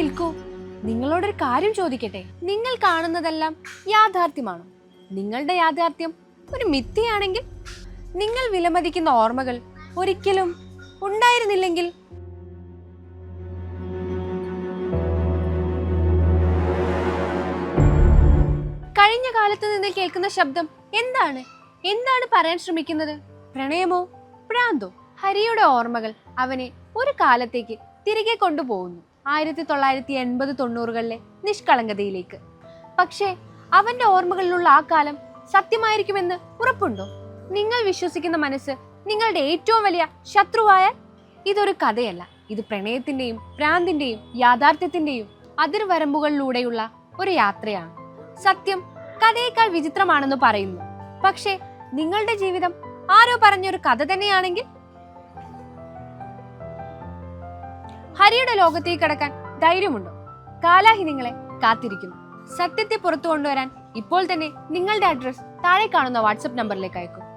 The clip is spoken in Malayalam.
നിങ്ങളോടൊരു കാര്യം ചോദിക്കട്ടെ. നിങ്ങൾ കാണുന്നതെല്ലാം യാഥാർത്ഥ്യമാണ്? നിങ്ങളുടെ യാഥാർത്ഥ്യം ഒരു മിഥ്യയാണെങ്കിൽ നിങ്ങൾ വിലമതിക്കുന്ന ഓർമ്മകൾ ഒരിക്കലും ഉണ്ടായിരുന്നില്ലെങ്കിൽ കഴിഞ്ഞ കാലത്ത് നിന്ന് കേൾക്കുന്ന ശബ്ദം എന്താണ്? എന്താണ് പറയാൻ ശ്രമിക്കുന്നത്? പ്രണയമോ പ്രാന്തോ ഹരിയുടെ ഓർമ്മകൾ അവനെ ഒരു കാലത്തേക്ക് തിരികെ കൊണ്ടുപോകുന്നു. ആയിരത്തി തൊള്ളായിരത്തി എൺപത് തൊണ്ണൂറുകളിലെ നിഷ്കളങ്കതയിലേക്ക്. പക്ഷേ അവന്റെ ഓർമ്മകളിലുള്ള ആ കാലം സത്യമായിരിക്കുമെന്ന് ഉറപ്പുണ്ടോ? നിങ്ങൾ വിശ്വസിക്കുന്ന മനസ്സ് നിങ്ങളുടെ ഏറ്റവും വലിയ ശത്രുവായ? ഇതൊരു കഥയല്ല. ഇത് പ്രണയത്തിന്റെയും ഭ്രാന്തിന്റെയും യാഥാർത്ഥ്യത്തിന്റെയും അതിർവരമ്പുകളിലൂടെയുള്ള ഒരു യാത്രയാണ്. സത്യം കഥയേക്കാൾ വിചിത്രമാണെന്ന് പറയുന്നു. പക്ഷേ നിങ്ങളുടെ ജീവിതം ആരോ പറഞ്ഞൊരു കഥ തന്നെയാണെങ്കിൽ ഹരിയുടെ ലോകത്തേക്ക് കടക്കാൻ ധൈര്യമുണ്ടോ? കാലാഹി നിങ്ങളെ കാത്തിരിക്കുന്നു. സത്യത്തെ പുറത്തു കൊണ്ടുവരാൻ ഇപ്പോൾ തന്നെ നിങ്ങളുടെ അഡ്രസ് താഴെ കാണുന്ന വാട്സപ്പ് നമ്പറിലേക്ക് അയക്കും.